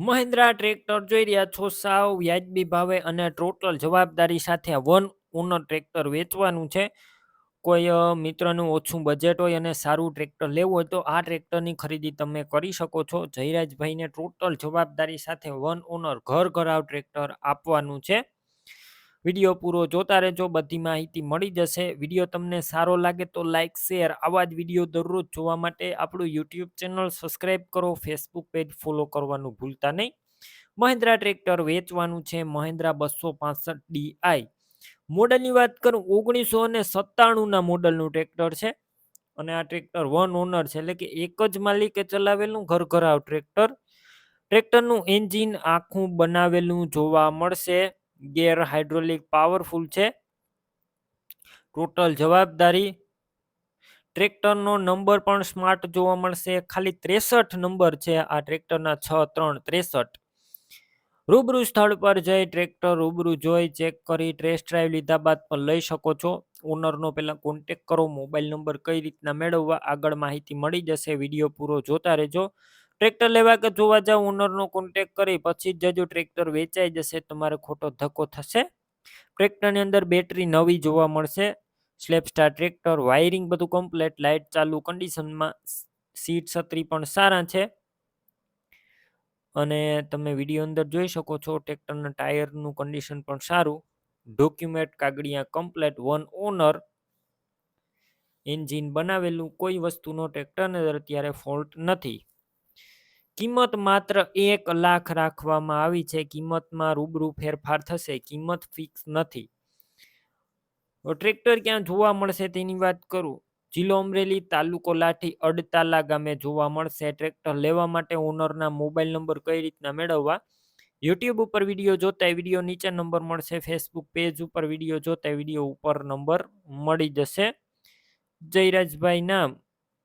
Mahindra tractor જોઈ રહ્યા છો. સાવ વ્યાજબી ભાવે અને ટોટલ જવાબદારી સાથે વન ઓનર ટ્રેક્ટર વેચવાનું છે. કોઈ મિત્રનું ઓછું બજેટ હોય અને સારું ટ્રેક્ટર લેવું હોય તો આ ટ્રેક્ટરની ખરીદી તમે કરી શકો છો. જયરાજભાઈને ટોટલ જવાબદારી સાથે વન ઓનર ઘર ઘરાવ ટ્રેક્ટર આપવાનું છે. વીડિયો પૂરો જોતા રહેજો, બધી માહિતી મળી જશે. વીડિયો તમને સારો લાગે તો લાઇક શેર, આવા જ વીડિયો દરરોજ જોવા માટે આપણું યુટ્યુબ ચેનલ સબસ્ક્રાઇબ કરો, ફેસબુક પેજ ફોલો કરવાનું ભૂલતા નહીં. મહિન્દ્રા ટ્રેક્ટર વેચવાનું છે, મહિન્દ્રા બસો પાસઠ ડીઆઈ મોડલની વાત કરું, ઓગણીસો અને સત્તાણુંના મોડલનું ટ્રેક્ટર છે. અને આ ટ્રેક્ટર વન ઓનર છે, એટલે કે એક જ માલિકે ચલાવેલું ઘર ઘરાવ ટ્રેક્ટર. ટ્રેક્ટરનું એન્જિન આખું બનાવેલું જોવા મળશે. ગેર પાવરફુલ છે. ટોટલ જવાબદારી, ટ્રેક્ટરનો નંબર પણ સ્માર્ટ જોવા મળશે. ખાલી ત્રેસઠ નંબર છે આ ટ્રેક્ટરના છ, ત્રણ, ત્રેસઠ. રૂબરૂ સ્થળ પર જઈ ટ્રેક્ટર રૂબરૂ જોઈ, ચેક કરી ટ્રેસ ડ્રાઈવ લીધા બાદ પણ લઈ શકો છો. ઓનરનો પહેલાં કોન્ટેક કરો, મોબાઈલ નંબર કઈ રીતના મેળવવા, આગળ માહિતી મળી જશે. વીડિયો પૂરો જોતા રહેજો. ટ્રેક્ટર લેવા કે જોવા જાવ ઓનરનો કોન્ટેક કરી, પછી જ જજો ટ્રેક્ટર વેચાઈ જશે, તમારે ખોટો ધક્કો થશે. ટ્રેક્ટરની અંદર બેટરી નવી જોવા મળશે. સ્લેપ સ્ટાર ટ્રેક્ટર વાયરિંગ બધું કમ્પ્લેટ લાઇટ ચાલુ કન્ડિશનમાં સીટ છત્રી પણ સારા છે. અને તમે વીડિયો અંદર જોઈ શકો છો, ટ્રેક્ટરના ટાયરનું કન્ડિશન પણ સારું. ડોક્યુમેન્ટ કાગળિયા કમ્પ્લેટ વન ઓનર એન્જિન બનાવેલું, કોઈ વસ્તુનો ટ્રેક્ટરને અત્યારે ફોલ્ટ નથી. કિંમત માત્ર એક લાખ રાખવામાં આવી છે. કિંમતમાં રૂબરૂ ફેરફાર થશે. કિંમત ફિક્સ નથી. ટ્રેક્ટર ક્યાં જોવા મળશે તેની વાત કરું? જિલ્લો અમરેલી તાલુકો લાઠી અડતાલા ગામે જોવા મળશે. ટ્રેક્ટર લેવા માટે ઓનરના મોબાઈલ નંબર કઈ રીતના મેળવવા? યુટ્યુબ ઉપર વીડિયો જોતા વીડિયો નીચે નંબર મળશે. ફેસબુક પેજ ઉપર વીડિયો જોતા વીડિયો ઉપર નંબર મળી જશે. જયરાજભાઈ નામ